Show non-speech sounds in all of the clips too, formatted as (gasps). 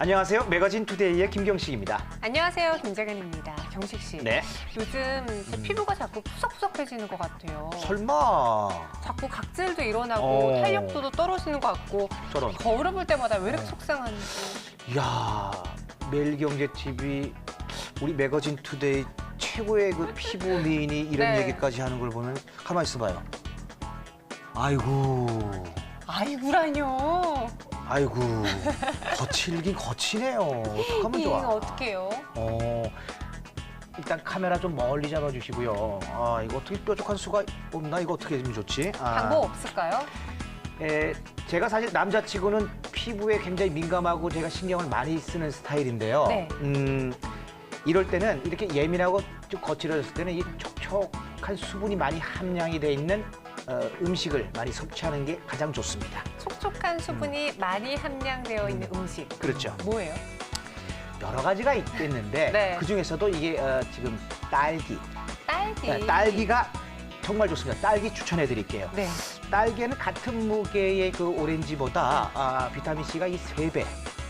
안녕하세요. 매거진 투데이의 김경식입니다. 안녕하세요, 김재근입니다. 경식 씨. 네. 요즘 제 피부가 자꾸 푸석푸석해지는 것 같아요. 설마 자꾸 각질도 일어나고 어. 탄력도도 떨어지는 것 같고 저런. 거울을 볼 때마다 왜 이렇게 네. 속상한지. 이야 매일경제 TV 우리 매거진 투데이 최고의 그 피부 미인이 이런 네. 얘기까지 하는 걸 보면 가만 있어봐요. 아이고 아이고라뇨. 아이고 거칠긴 거치네요. 어떡하면 이거 좋아. 어떡해요? 어 일단 카메라 좀 멀리 잡아주시고요. 아 이거 어떻게 뾰족한 수가 없나 이거 어떻게 해주면 좋지? 아. 방법 없을까요? 에, 제가 사실 남자치고는 피부에 굉장히 민감하고 제가 신경을 많이 쓰는 스타일인데요. 네. 음, 이럴 때는 이렇게 예민하고 좀 거칠어졌을 때는 이 촉촉한 수분이 많이 함량이 돼 있는 어, 음식을 많이 섭취하는 게 가장 좋습니다. 촉촉한 수분이 많이 함량되어 있는 음식. 그렇죠. 뭐예요? 여러 가지가 있겠는데 (laughs) 네. 그 중에서도 이게 어, 지금 딸기, 딸기. 네, 딸기가 정말 좋습니다. 딸기 추천해 드릴게요. 네. 딸기에는 같은 무게의 그 오렌지보다 아, 비타민 C가 이 세 배,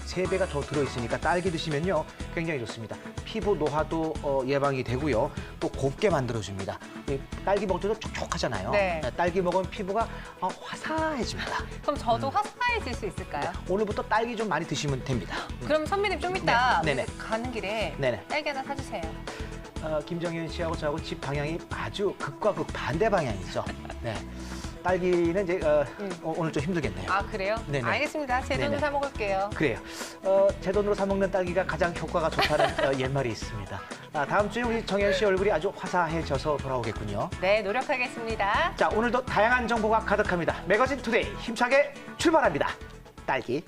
세 배가 더 들어있으니까 딸기 드시면요 굉장히 좋습니다. 피부 노화도 어, 예방이 되고요, 또 곱게 만들어줍니다. 이 딸기 먹을 때도 촉촉하잖아요. 네. 딸기 먹으면 피부가 어, 화사해집니다. 그럼 저도 화사해질 수 있을까요? 오늘부터 딸기 좀 많이 드시면 됩니다. 그럼 선배님 좀 이따 네, 네네. 가는 길에 네네. 딸기 하나 사주세요. 어, 김정현 씨하고 저하고 집 방향이 아주 극과 극 반대 방향이죠. 네. 딸기는 이제 어, 음. 어, 오늘 좀 힘들겠네요. 아 그래요? 네네. 알겠습니다. 제 돈으로 네네. 사 먹을게요. 그래요. 어, 제 돈으로 사 먹는 딸기가 가장 효과가 좋다는 어, 옛말이 있습니다. 아, 다음 주에 우리 정현 씨 얼굴이 아주 화사해져서 돌아오겠군요. 네, 노력하겠습니다. 자, 오늘도 다양한 정보가 가득합니다. 매거진 투데이 힘차게 출발합니다. 딸기.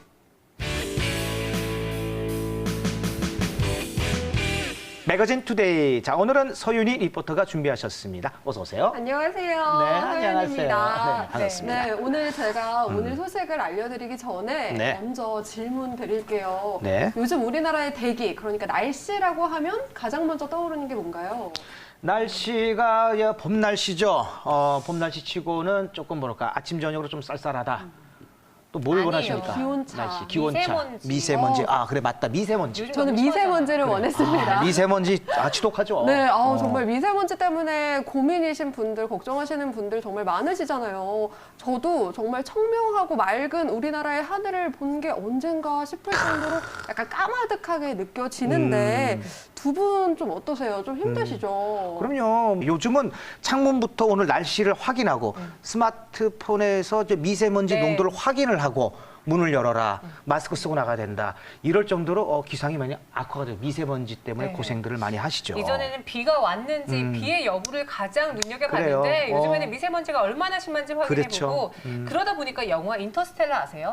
매거진 투데이. 자, 오늘은 서윤희 리포터가 준비하셨습니다. 어서 오세요. 안녕하세요. 네. 서연입니다. 네, 반갑습니다. 네, 오늘 제가 음. 오늘 소식을 알려드리기 전에 네. 먼저 질문 드릴게요. 네. 요즘 우리나라의 대기, 그러니까 날씨라고 하면 가장 먼저 떠오르는 게 뭔가요? 날씨가 예, 봄 날씨죠. 어, 봄 날씨 치고는 조금 뭐랄까 아침 저녁으로 좀 쌀쌀하다. 또뭘 아니에요. 원하십니까? 기온차. 날씨, 기온차, 미세먼지. 미세먼지. 어. 아 그래 맞다 미세먼지. 저는. 미세먼지를 원했습니다. 아, 미세먼지 아 지독하죠. 네, 아우, 어. 정말 미세먼지 때문에 고민이신 분들, 걱정하시는 분들 정말 많으시잖아요. 저도 정말 청명하고 맑은 우리나라의 하늘을 본 게 언젠가 싶을 정도로 약간 까마득하게 느껴지는데 음. 두분 좀 어떠세요? 좀 힘드시죠? 그럼요. 요즘은 창문부터 오늘 날씨를 확인하고 스마트폰에서 이제 미세먼지 네. 농도를 확인을 하고 문을 열어라, 마스크 쓰고 나가야 된다. 이럴 정도로 어, 기상이 많이 악화가 돼요. 미세먼지 때문에 네. 고생들을 많이 하시죠. 이전에는 비가 왔는지 음. 비의 여부를 가장 눈여겨봤는데 그래요. 요즘에는 어. 미세먼지가 얼마나 심한지 확인해보고 그렇죠. 음. 그러다 보니까 영화 인터스텔라 아세요?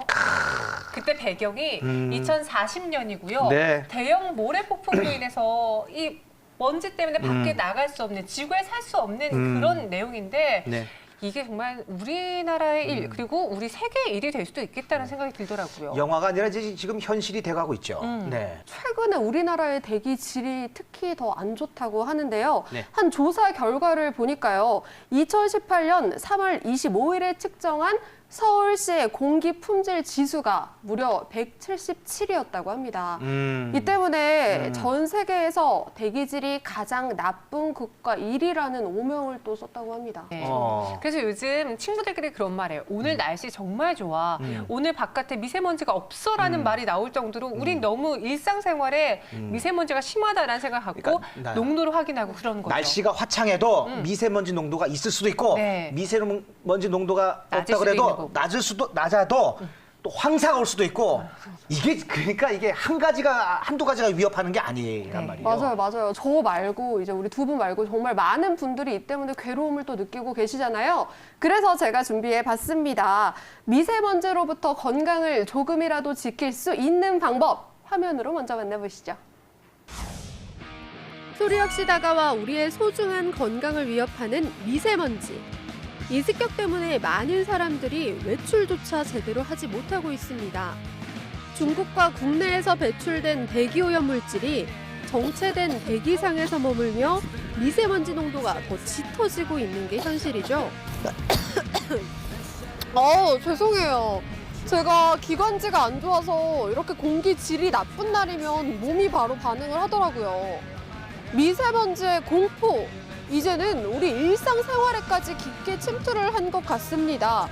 그때 배경이 음. 2040년이고요. 네. 대형 모래 폭풍으로 인해서 이 먼지 때문에 밖에 음. 나갈 수 없는 지구에 살 수 없는 음. 그런 내용인데 네. 이게 정말 우리나라의 음. 일 그리고 우리 세계의 일이 될 수도 있겠다는 생각이 들더라고요. 영화가 아니라 이제 지금 현실이 돼가고 있죠. 음. 네. 최근에 우리나라의 대기 질이 특히 더 안 좋다고 하는데요. 네. 한 조사 결과를 보니까요. 2018년 3월 25일에 측정한 서울시의 공기 품질 지수가 무려 177이었다고 합니다. 음. 이 때문에 음. 전 세계에서 대기질이 가장 나쁜 국가 1위라는 오명을 또 썼다고 합니다. 네. 어. 그래서 요즘 친구들끼리 그런 말해요. 오늘 날씨 정말 좋아. 음. 오늘 바깥에 미세먼지가 없어라는 음. 말이 나올 정도로 우린 너무 일상생활에 음. 미세먼지가 심하다라는 생각 갖고 그러니까 나- 농도를 확인하고 그런 거죠. 날씨가 화창해도 음. 미세먼지 농도가 있을 수도 있고 네. 미세먼지 농도가 낮을 없다 그래도 거고. 낮을 수도 낮아도 또 황사가 올 수도 있고 이게 그러니까 이게 한 가지가 한두 가지가 위협하는 게 아니란 네. 말이에요. 맞아요, 맞아요. 저 말고 이제 우리 두 분 말고 정말 많은 분들이 이 때문에 괴로움을 또 느끼고 계시잖아요. 그래서 제가 준비해 봤습니다. 미세먼지로부터 건강을 조금이라도 지킬 수 있는 방법 화면으로 먼저 만나보시죠. 소리 없이 다가와 우리의 소중한 건강을 위협하는 미세먼지. 이 습격 때문에 많은 사람들이 외출조차 제대로 하지 못하고 있습니다. 중국과 국내에서 배출된 대기 오염 물질이 정체된 대기상에서 머물며 미세먼지 농도가 더 짙어지고 있는 게 현실이죠. (coughs) 어, 죄송해요. 제가 기관지가 안 좋아서 이렇게 공기 질이 나쁜 날이면 몸이 바로 반응을 하더라고요. 미세먼지의 공포. 이제는 우리 일상생활에까지 깊게 침투를 한 것 같습니다.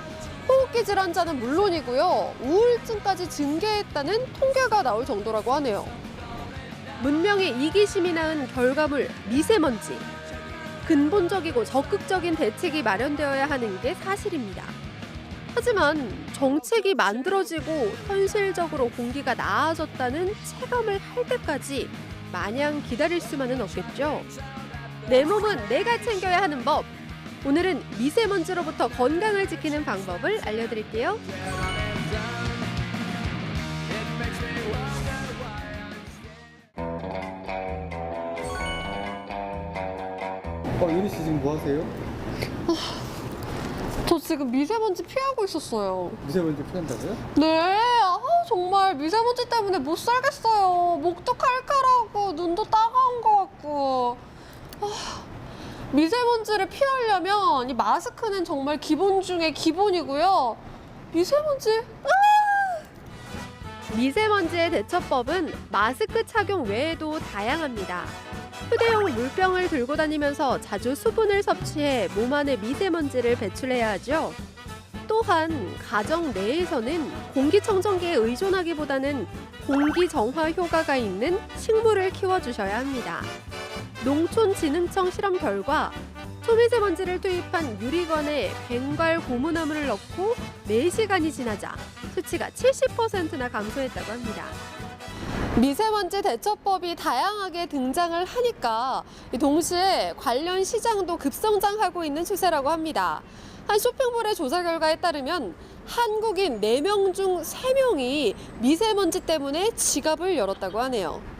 호흡기 질환자는 물론이고요. 우울증까지 증가했다는 통계가 나올 정도라고 하네요. 문명의 이기심이 낳은 결과물 미세먼지. 근본적이고 적극적인 대책이 마련되어야 하는 게 사실입니다. 하지만 정책이 만들어지고 현실적으로 공기가 나아졌다는 체감을 할 때까지 마냥 기다릴 수만은 없겠죠. 내 몸은 내가 챙겨야 하는 법. 오늘은 미세먼지로부터 건강을 지키는 방법을 알려드릴게요. 어, 유리 씨 지금 뭐 하세요? 저 지금 미세먼지 피하고 있었어요. 미세먼지 피한다고요? 네, 아, 정말 미세먼지 때문에 못 살겠어요. 목도 칼칼하고 눈도 따가운 것 같고. 아, 미세먼지를 피하려면 이 마스크는 정말 기본 중에 기본이고요. 미세먼지? 아! 미세먼지의 대처법은 마스크 착용 외에도 다양합니다. 휴대용 물병을 들고 다니면서 자주 수분을 섭취해 몸 안에 미세먼지를 배출해야 하죠. 또한 가정 내에서는 공기청정기에 의존하기보다는 공기 정화 효과가 있는 식물을 키워주셔야 합니다. 농촌진흥청 실험 결과 초미세먼지를 투입한 유리건에 뱅갈 고무나무를 넣고 4시간이 지나자 수치가 70%나 감소했다고 합니다. 미세먼지 대처법이 다양하게 등장을 하니까 동시에 관련 시장도 급성장하고 있는 추세라고 합니다. 한 쇼핑몰의 조사 결과에 따르면 한국인 4명 중 3명이 미세먼지 때문에 지갑을 열었다고 하네요.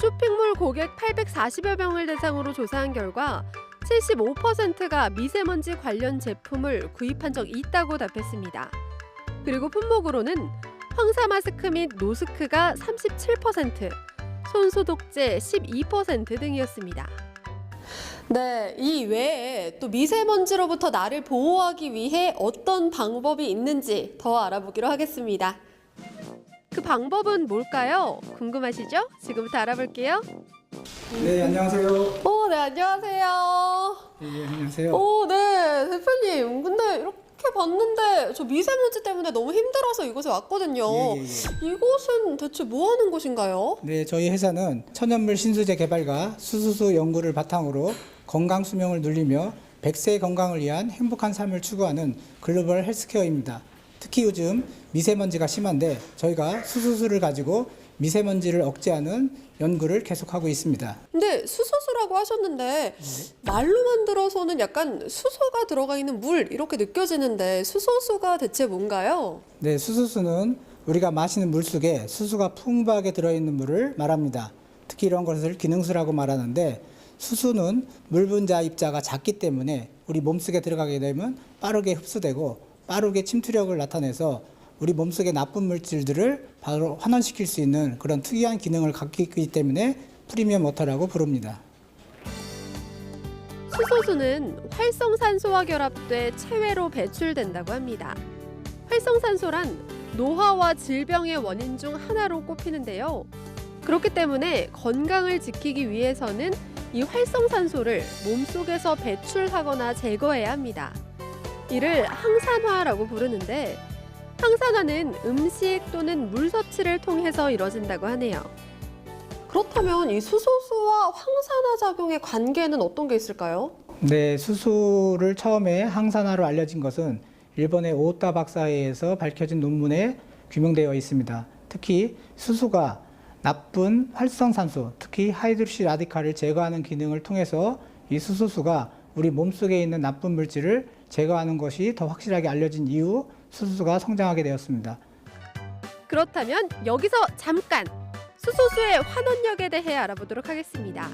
쇼핑몰 고객 840여 명을 대상으로 조사한 결과 75%가 미세먼지 관련 제품을 구입한 적 있다고 답했습니다. 그리고 품목으로는 황사 마스크 및 노스크가 37%, 손소독제 12% 등이었습니다. 네, 이 외에 또 미세먼지로부터 나를 보호하기 위해 어떤 방법이 있는지 더 알아보기로 하겠습니다. 그 방법은 뭘까요? 궁금하시죠? 지금부터 알아볼게요. 네, 안녕하세요. 오, 네, 안녕하세요. 네, 안녕하세요. 오, 네, 대표님. 근데 이렇게 봤는데 저 미세먼지 때문에 너무 힘들어서 이곳에 왔거든요. 예, 예, 예. 이곳은 대체 뭐 하는 곳인가요? 네, 저희 회사는 천연물 신소재 개발과 수수수 연구를 바탕으로 건강 수명을 늘리며 100세 건강을 위한 행복한 삶을 추구하는 글로벌 헬스케어입니다. 특히 요즘 미세먼지가 심한데 저희가 수수수를 가지고 미세먼지를 억제하는 연구를 계속하고 있습니다. 근데 수소수라고 하셨는데 말로 만 들어서는 약간 수소가 들어가 있는 물 이렇게 느껴지는데 수소수가 대체 뭔가요? 네, 수수수는 우리가 마시는 물 속에 수수가 풍부하게 들어있는 물을 말합니다. 특히 이런 것을 기능수라고 말하는데 수수는 물 분자 입자가 작기 때문에 우리 몸속에 들어가게 되면 빠르게 흡수되고 빠르게 침투력을 나타내서 우리 몸속의 나쁜 물질들을 바로 환원시킬 수 있는 그런 특이한 기능을 갖고 있기 때문에 프리미엄 워터라고 부릅니다. 수소수는 활성산소와 결합돼 체외로 배출된다고 합니다. 활성산소란 노화와 질병의 원인 중 하나로 꼽히는데요. 그렇기 때문에 건강을 지키기 위해서는 이 활성산소를 몸속에서 배출하거나 제거해야 합니다. 이를 항산화라고 부르는데 항산화는 음식 또는 물 섭취를 통해서 이뤄진다고 하네요. 그렇다면 이 수소수와 황산화 작용의 관계는 어떤 게 있을까요? 네, 수소를 처음에 항산화로 알려진 것은 일본의 오타 박사에 의해서 밝혀진 논문에 규명되어 있습니다. 특히 수소가 나쁜 활성산소, 특히 하이드로시 라디칼을 제거하는 기능을 통해서 이 수소수가 우리 몸속에 있는 나쁜 물질을 제거하는 것이 더 확실하게 알려진 이후 수소수가 성장하게 되었습니다. 그렇다면 여기서 잠깐 수소수의 환원력에 대해 알아보도록 하겠습니다.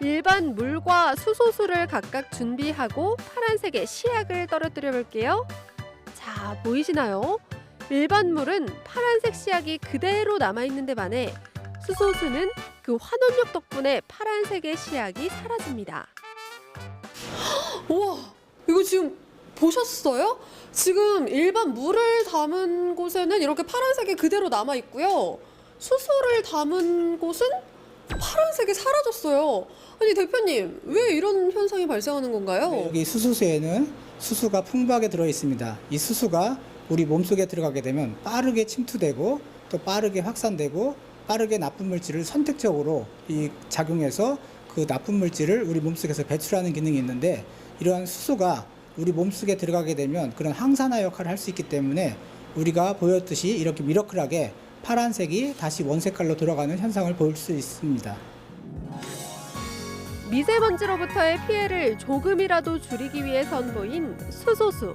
일반 물과 수소수를 각각 준비하고 파란색의 시약을 떨어뜨려 볼게요. 자, 보이시나요? 일반 물은 파란색 시약이 그대로 남아 있는데 반해 수소수는 그 환원력 덕분에 파란색의 시약이 사라집니다. (gasps) 우와, 지금 보셨어요? 지금 일반 물을 담은 곳에는 이렇게 파란색이 그대로 남아 있고요. 수소를 담은 곳은 파란색이 사라졌어요. 아니 대표님 왜 이런 현상이 발생하는 건가요? 네, 여기 수소수에는 수소가 풍부하게 들어 있습니다. 이 수소가 우리 몸속에 들어가게 되면 빠르게 침투되고 또 빠르게 확산되고 빠르게 나쁜 물질을 선택적으로 이 작용해서 그 나쁜 물질을 우리 몸속에서 배출하는 기능이 있는데 이러한 수소가 우리 몸속에 들어가게 되면 그런 항산화 역할을 할 수 있기 때문에 우리가 보였듯이 이렇게 미러클하게 파란색이 다시 원색깔로 돌아가는 현상을 볼 수 있습니다. 미세먼지로부터의 피해를 조금이라도 줄이기 위해 선보인 수소수.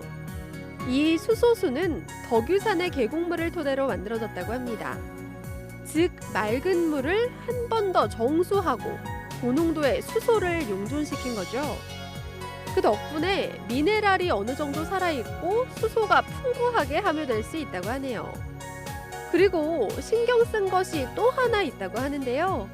이 수소수는 덕유산의 계곡물을 토대로 만들어졌다고 합니다. 즉 맑은 물을 한 번 더 정수하고 고농도의 수소를 용존시킨 거죠. 그 덕분에 미네랄이 어느 정도 살아있고 수소가 풍부하게 함유될 수 있다고 하네요. 그리고 신경 쓴 것이 또 하나 있다고 하는데요.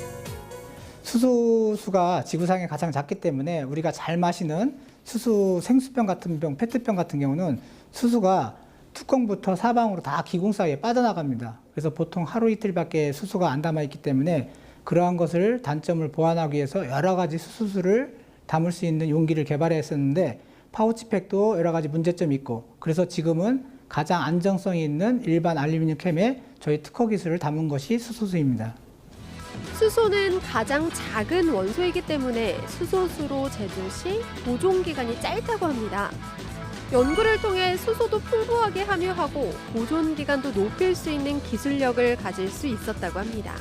수소수가 지구상에 가장 작기 때문에 우리가 잘 마시는 수소 생수병 같은 병, 페트병 같은 경우는 수소가 뚜껑부터 사방으로 다 기공 사이에 빠져나갑니다. 그래서 보통 하루 이틀밖에 수소가 안 담아 있기 때문에 그러한 것을 단점을 보완하기 위해서 여러 가지 수소수를 담을 수 있는 용기를 개발했었는데 파우치팩도 여러 가지 문제점이 있고 그래서 지금은 가장 안정성이 있는 일반 알루미늄 캔에 저희 특허 기술을 담은 것이 수소수입니다. 수소는 가장 작은 원소이기 때문에 수소수로 제조 시 보존 기간이 짧다고 합니다. 연구를 통해 수소도 풍부하게 함유하고 보존 기간도 높일 수 있는 기술력을 가질 수 있었다고 합니다.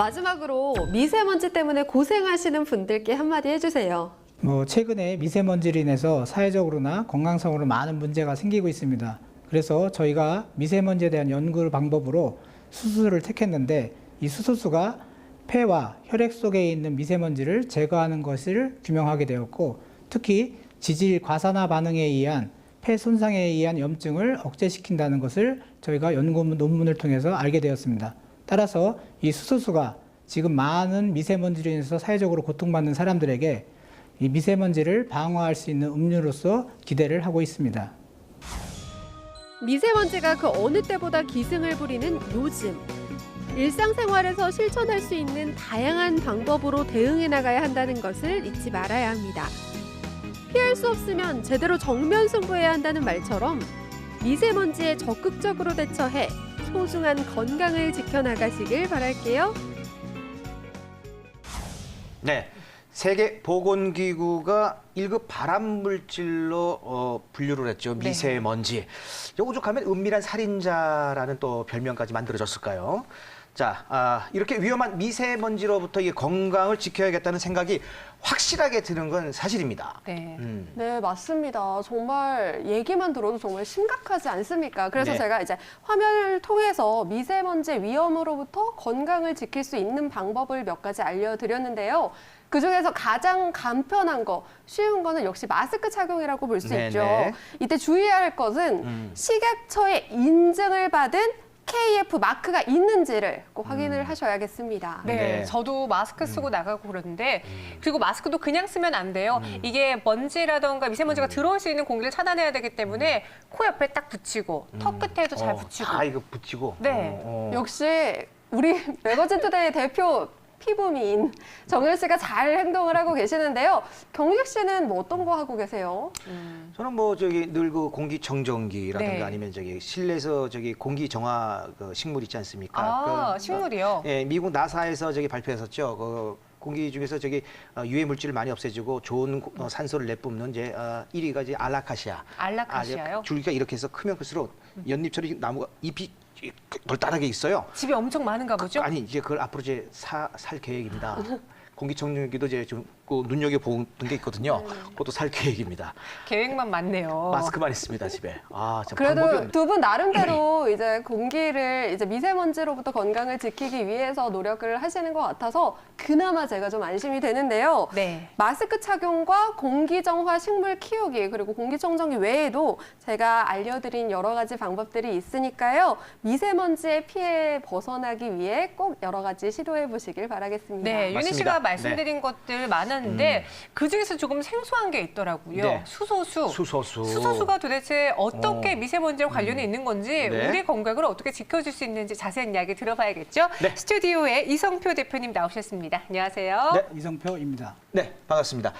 마지막으로 미세먼지 때문에 고생하시는 분들께 한마디 해주세요. 뭐 최근에 미세먼지로 인해서 사회적으로나 건강성으로 많은 문제가 생기고 있습니다. 그래서 저희가 미세먼지에 대한 연구 방법으로 수소를 택했는데 이 수소수가 폐와 혈액 속에 있는 미세먼지를 제거하는 것을 규명하게 되었고 특히 지질 과산화 반응에 의한 폐 손상에 의한 염증을 억제시킨다는 것을 저희가 연구 논문을 통해서 알게 되었습니다. 따라서 이 수소수가 지금 많은 미세먼지로 인해서 사회적으로 고통받는 사람들에게 이 미세먼지를 방어할 수 있는 음료로서 기대를 하고 있습니다. 미세먼지가 그 어느 때보다 기승을 부리는 요즘. 일상생활에서 실천할 수 있는 다양한 방법으로 대응해 나가야 한다는 것을 잊지 말아야 합니다. 피할 수 없으면 제대로 정면 승부해야 한다는 말처럼 미세먼지에 적극적으로 대처해 소중한 건강을 지켜나가시길 바랄게요. 네. 세계 보건기구가 1급 발암 물질로 어, 분류를 했죠. 네. 미세먼지. 요 오죽하면 은밀한 살인자라는 또 별명까지 만들어졌을까요? 자, 아, 이렇게 위험한 미세먼지로부터 이 건강을 지켜야겠다는 생각이 확실하게 드는 건 사실입니다. 네. 음. 네, 맞습니다. 정말 얘기만 들어도 정말 심각하지 않습니까? 그래서 네. 제가 이제 화면을 통해서 미세먼지 위험으로부터 건강을 지킬 수 있는 방법을 몇 가지 알려드렸는데요. 그 중에서 가장 간편한 거, 쉬운 거는 역시 마스크 착용이라고 볼수 네네. 있죠. 이때 주의해야 할 것은 음. 식약처의 인증을 받은 KF 마크가 있는지를 꼭 확인을 하셔야겠습니다. 네, 네. 저도 마스크 쓰고 나가고 그러는데 그리고 마스크도 그냥 쓰면 안 돼요. 이게 먼지라던가 미세먼지가 들어올 수 있는 공기를 차단해야 되기 때문에 코 옆에 딱 붙이고 턱 끝에도 잘 어, 붙이고. 다 이거 붙이고. 네. 어, 어. 역시 우리 (laughs) 매거진 투데이 대표 피부미인 정열 씨가 잘 행동을 하고 계시는데요. 경식 씨는 뭐 어떤 거 하고 계세요? 저는 뭐 저기 늘 그 공기청정기라든가 네. 아니면 저기 실내에서 저기 공기 정화 그 식물 있지 않습니까? 아, 그, 식물이요? 예, 미국 나사에서 저기 발표했었죠. 그 공기 중에서 저기 어, 유해 물질을 많이 없애주고 좋은 고- 어, 산소를 내뿜는 이제 어, 1위가 이제 알라카시아. 알라카시아요? 아, 줄기가 이렇게 해서 크면 클수록 연잎처럼 나무가 잎이 돌다랗게 있어요. 집에 엄청 많은가 보죠? 아니 이제 그걸 앞으로 이제 사, 살 계획입니다. (laughs) 공기청정기도 이제 좀 그 눈여겨 보는 게 있거든요. 그것도 살 계획입니다. 계획만 많네요. 마스크만 있습니다 집에. 아, 참 그래도 없네. 두분 나름대로 (clears throat) 이제 공기를 이제 미세먼지로부터 건강을 지키기 위해서 노력을 하시는 것 같아서 그나마 제가 좀 안심이 되는데요. 네. 마스크 착용과 공기 정화 식물 키우기 그리고 공기청정기 외에도 제가 알려드린 여러 가지 방법들이 있으니까요. 미세먼지의 피해 벗어나기 위해 꼭 여러 가지 시도해 보시길 바라겠습니다. 네, 윤희 맞습니다. 씨가 네. 말씀드린 것들 많은 많았는데 그 중에서 조금 생소한 게 있더라고요. 네. 수소수. 수소수. 수소수가 도대체 어떻게 어. 미세먼지와 관련이 있는 건지 네. 우리 건강을 어떻게 지켜줄 수 있는지 자세한 이야기 들어봐야겠죠. 네. 스튜디오에 이성표 대표님 나오셨습니다. 안녕하세요. 네. 이성표입니다. 네, 반갑습니다.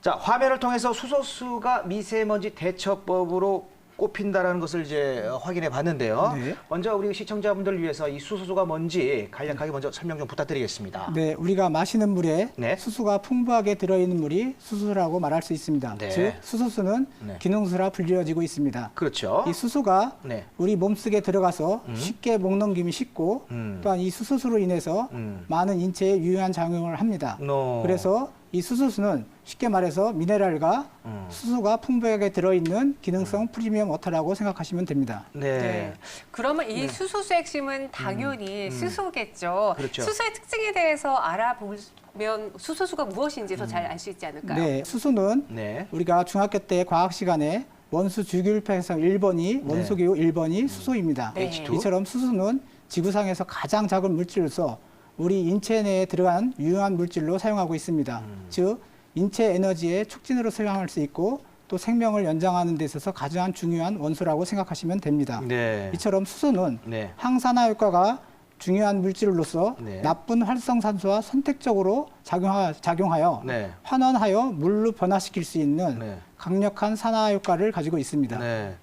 자, 화면을 통해서 수소수가 미세먼지 대처법으로 꼽힌다라는 것을 이제 확인해 봤는데요. 네. 먼저 우리 시청자분들을 위해서 이 수소수가 뭔지 간략하게 먼저 설명 좀 부탁드리겠습니다. 네, 우리가 마시는 물에 네. 수소가 풍부하게 들어있는 물이 수소라고 말할 수 있습니다. 네. 즉 수소수는 네. 기능수라 불리어지고 있습니다. 그렇죠. 이 수소가 네. 우리 몸속에 들어가서 쉽게 목 넘김이 쉽고 음. 또한 이 수소수로 인해서 음. 많은 인체에 유효한 작용을 합니다. 너. 그래서 이 수소수는 쉽게 말해서 미네랄과 음. 수소가 풍부하게 들어있는 기능성 프리미엄 워터라고 생각하시면 됩니다. 네. 네. 그러면 이 수소수의 핵심은 당연히 수소겠죠. 그렇죠. 수소의 특징에 대해서 알아보면 수소수가 무엇인지 더 잘 알 수 있지 않을까요? 네, 수소는 네. 우리가 중학교 때 과학 시간에 원수 주기율표에서 1번이 원소기호 1번이 수소입니다. 네. H2. 이처럼 수소는 지구상에서 가장 작은 물질로서 우리 인체 내에 들어간 유용한 물질로 사용하고 있습니다. 음. 즉 인체 에너지의 촉진으로 사용할 수 있고 또 생명을 연장하는 데 있어서 가장 중요한 원소라고 생각하시면 됩니다. 네. 이처럼 수소는 네. 항산화 효과가 중요한 물질로서 네. 나쁜 활성산소와 선택적으로 작용하, 작용하여 네. 환원하여 물로 변화시킬 수 있는 네. 강력한 산화 효과를 가지고 있습니다. 네.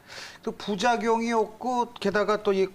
또 부작용이 없고 게다가 또 이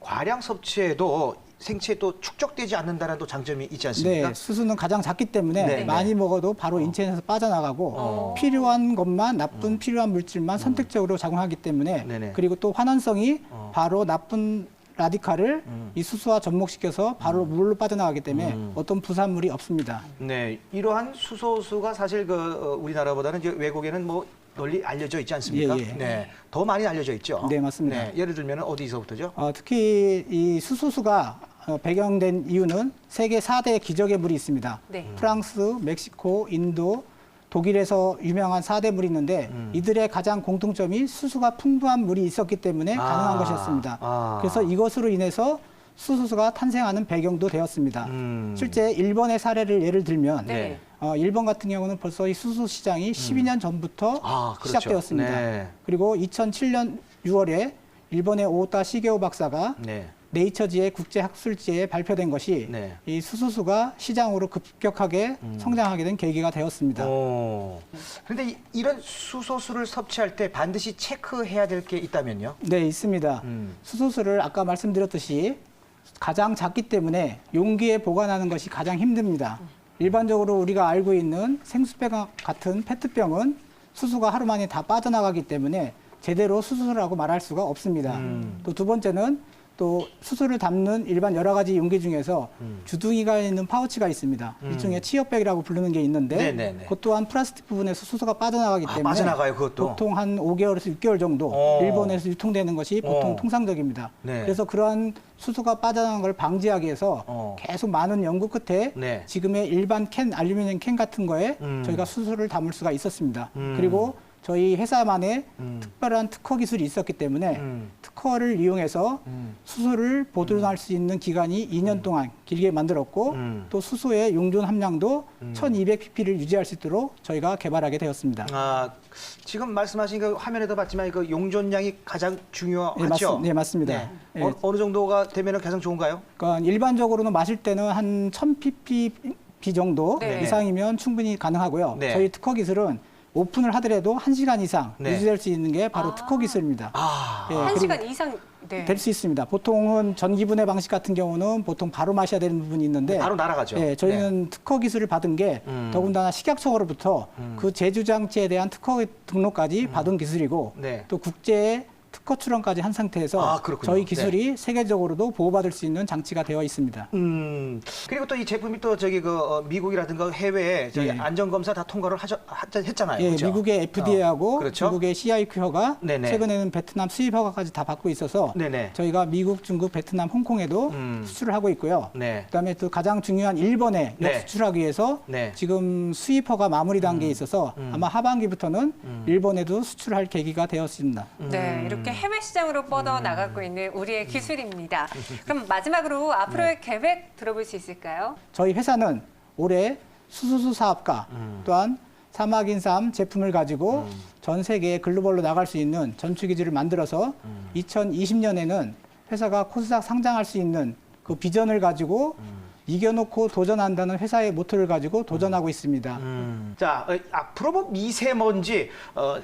과량 섭취에도 생체에 또 축적되지 않는다는 또 장점이 있지 않습니까? 네, 수수는 가장 작기 때문에 네, 많이 먹어도 바로 인체에서 빠져나가고 어. 필요한 것만 나쁜 필요한 물질만 선택적으로 작용하기 때문에 네네. 그리고 또 환원성이 어. 바로 나쁜 라디칼을 음. 이 수소와 접목시켜서 바로 물로 빠져나가기 때문에 음. 어떤 부산물이 없습니다. 네, 이러한 수소수가 사실 그 어, 우리나라보다는 이제 외국에는 뭐 널리 알려져 있지 않습니까? 예, 예. 네, 더 많이 알려져 있죠. 네, 맞습니다. 예를 들면 어디서부터죠? 어, 특히 이 수소수가 어, 배경된 이유는 세계 4대 기적의 물이 있습니다. 네. 프랑스, 멕시코, 인도, 독일에서 유명한 4대 물이 있는데 음. 이들의 가장 공통점이 수소가 풍부한 물이 있었기 때문에 아. 가능한 것이었습니다. 아. 그래서 이것으로 인해서 수소수가 탄생하는 배경도 되었습니다. 음. 실제 일본의 사례를 예를 들면 네. 어, 일본 같은 경우는 벌써 이 수소 시장이 12년 전부터 음. 아, 그렇죠. 시작되었습니다. 네. 그리고 2007년 6월에 일본의 오타 시게오 박사가 네. 네이처지의 국제 학술지에 발표된 것이 네. 이 수소수가 시장으로 급격하게 음. 성장하게 된 계기가 되었습니다. 오. 그런데 이- 이런 수소수를 섭취할 때 반드시 체크해야 될 게 있다면요? 네, 있습니다. 음. 수소수를 아까 말씀드렸듯이 가장 작기 때문에 용기에 보관하는 것이 가장 힘듭니다. 일반적으로 우리가 알고 있는 생수병 같은 페트병은 수소가 하루 만에 다 빠져나가기 때문에 제대로 수소라고 말할 수가 없습니다. 음. 또두 번째는 또 수소를 담는 일반 여러 가지 용기 중에서 음. 주둥이가 있는 파우치가 있습니다. 음. 일종의 치엽백이라고 부르는 게 있는데 네네네. 그것 또한 플라스틱 부분에서 수소가 빠져나가기 아, 때문에 빠져나가요? 보통 한 5개월에서 6개월 정도 어. 일본에서 유통되는 것이 보통 어. 통상적입니다. 네. 그래서 그러한 수소가 빠져나가는 걸 방지하기 위해서 어. 계속 많은 연구 끝에 네. 지금의 일반 캔, 알루미늄 캔 같은 거에 음. 저희가 수소를 담을 수가 있었습니다. 음. 그리고 저희 회사만의 음. 특별한 특허 기술이 있었기 때문에 음. 특허를 이용해서 음. 수소를 보존할 수 있는 기간이 2년 동안 길게 만들었고 음. 또 수소의 용존 함량도 음. 1200pp를 유지할 수 있도록 저희가 개발하게 되었습니다. 아, 지금 말씀하신 그 화면에도 봤지만 그 용존량이 가장 중요하죠? 네, 맞습- 네, 맞습니다. 네. 네. 어, 어느 정도가 되면 가장 좋은가요? 그러니까 일반적으로는 마실 때는 한 1000ppb 정도 네. 이상이면 충분히 가능하고요. 네. 저희 특허 기술은 오픈을 하더라도 1시간 이상 네. 유지될 수 있는 게 바로 아. 특허 기술입니다. 아, 예, 한 시간 이상 네. 될 수 있습니다. 보통은 전기분해 방식 같은 경우는 보통 바로 마셔야 되는 부분이 있는데 바로 날아가죠. 예, 저희는 특허 기술을 받은 게 음. 더군다나 식약처로부터 음. 그 제조 장치에 대한 특허 등록까지 받은 기술이고 네. 또 국제 특허 출원까지 한 상태에서 아. 저희 기술이 세계적으로도 보호받을 수 있는 장치가 되어 있습니다. 음 그리고 또 이 제품이 또 저기 그 어, 미국이라든가 해외에 저희 예. 안전 검사 다 통과를 하셨 하- 했잖아요. 예, 그렇죠? 미국의 FDA하고 어, 그렇죠? 중국의 CIQ허가 네네. 최근에는 베트남 수입 허가까지 다 받고 있어서 네네. 저희가 미국, 중국, 베트남, 홍콩에도 음. 수출을 하고 있고요. 네. 그다음에 또 가장 중요한 일본에 네. 역수출하기 위해서 네. 지금 수입 허가 마무리 단계에 있어서 음. 아마 하반기부터는 일본에도 수출할 계기가 되었습니다. 네, 이렇게 해외 시장으로 뻗어 나가고 있는 우리의 기술입니다. (laughs) 그럼 마지막으로 앞으로의 계획 들어볼 수 있을까요? 저희 회사는 올해 수수수 사업가 음. 또한 사막인삼 제품을 가지고 전 세계에 글로벌로 나갈 수 있는 전투기지를 만들어서 음. 2020년에는 회사가 코스닥 상장할 수 있는 그 비전을 가지고 음. 이겨놓고 도전한다는 회사의 모토를 가지고 도전하고 있습니다. 음. 자, 어, 앞으로 뭐 미세먼지 어,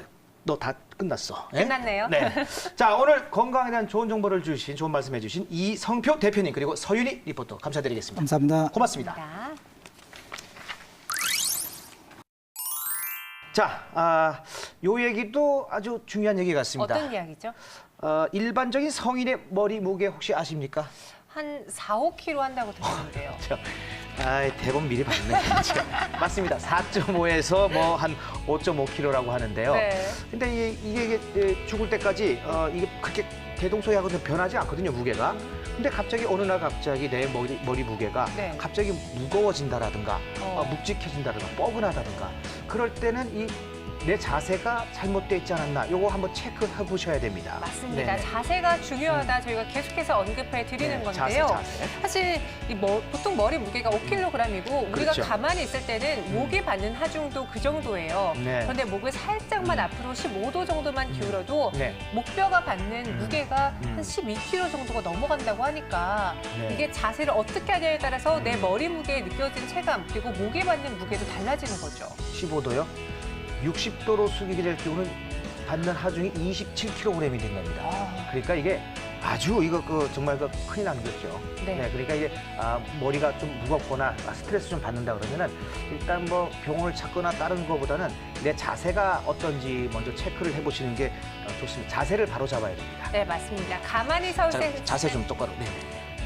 너 다 끝났어. 예? 끝났네요. 네. (laughs) 자, 오늘 건강에 대한 좋은 정보를 주신, 좋은 말씀해 주신 이성표 대표님 그리고 서윤희 리포터 감사드리겠습니다. 감사합니다. 고맙습니다. 자, 자, 아, 요 얘기도 아주 중요한 얘기 같습니다. 어떤 이야기죠? 어, 일반적인 성인의 머리 무게 혹시 아십니까? 한 4, 5kg 한다고 들었는데요. (laughs) 저, 아, 대본 미리 봤네. (laughs) 맞습니다. 4.5에서 뭐 한 5.5kg라고 하는데요. 네. 근데 이게, 이게 이게 죽을 때까지 어, 이게 그렇게 대동소이하고는 변하지 않거든요, 무게가. 근데 갑자기 어느 날 갑자기 내 머리, 머리 무게가 네. 갑자기 무거워진다라든가 어. 어, 묵직해진다든가 뻐근하다든가 그럴 때는 이 내 자세가 잘못돼 있지 않았나 요거 한번 체크해 보셔야 됩니다. 맞습니다. 네네. 자세가 중요하다. 저희가 계속해서 언급해 드리는 네, 건데요. 자세, 자세. 사실 이 머- 보통 머리 무게가 5kg이고 우리가 그렇죠. 가만히 있을 때는 목이 받는 하중도 그 정도예요. 네. 그런데 목을 살짝만 앞으로 15도 정도만 기울여도 네. 목뼈가 받는 음. 무게가 음. 한 12kg 정도가 넘어간다고 하니까 네. 이게 자세를 어떻게 하냐에 따라서 내 머리 무게에 느껴지는 체감 그리고 목에 받는 무게도 달라지는 거죠. 15도요. 60도로 숙이게 될 경우는 받는 하중이 27kg이 된답니다. 아. 그러니까 이게 아주 이거 그 정말 그 큰일 나는 거죠. 네. 그러니까 이게 아, 머리가 좀 무겁거나 아, 스트레스 좀 받는다 그러면은 일단 뭐 병원을 찾거나 다른 거보다는 내 자세가 어떤지 먼저 체크를 해보시는 게 어, 좋습니다. 자세를 바로 잡아야 됩니다. 네, 맞습니다. 가만히 서 있을 자, 자세 좀 똑바로. 네.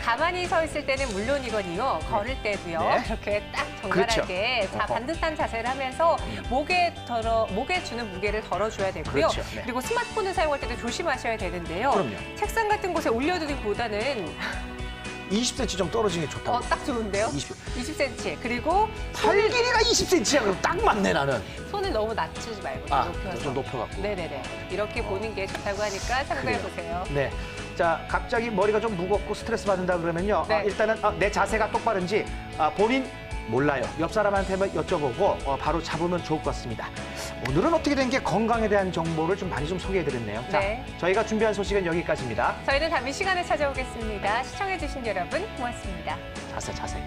가만히 서 있을 때는 물론이거니요. 걸을 때도요. 네. 이렇게 딱 정갈하게 그렇죠. 자. 반듯한 자세를 하면서 음. 목에 덜어 목에 주는 무게를 덜어줘야 되고요. 그렇죠. 네. 그리고 스마트폰을 사용할 때도 조심하셔야 되는데요. 그럼요. 책상 같은 곳에 올려두기보다는 20cm 좀 떨어지는 게 좋다고. 어, 딱 좋은데요. 20. 20cm 그리고 팔 길이가 20cm야. 그럼 딱 맞네 나는. 손을 너무 낮추지 말고 좀 아, 높여서. 좀 높여갖고. 네네네. 이렇게 보는 게 좋다고 하니까 참고해 그래요. 보세요. 네. 자, 갑자기 머리가 좀 무겁고 스트레스 받는다 그러면요. 네. 아, 일단은 아, 내 자세가 똑바른지 아, 본인 몰라요. 옆 사람한테 한번 여쭤보고 어, 바로 잡으면 좋을 것 같습니다. 오늘은 어떻게 된 게 건강에 대한 정보를 좀 많이 좀 소개해드렸네요. 네. 자, 저희가 준비한 소식은 여기까지입니다. 저희는 다음 이 시간에 찾아오겠습니다. 시청해주신 여러분 고맙습니다. 자세, 자세.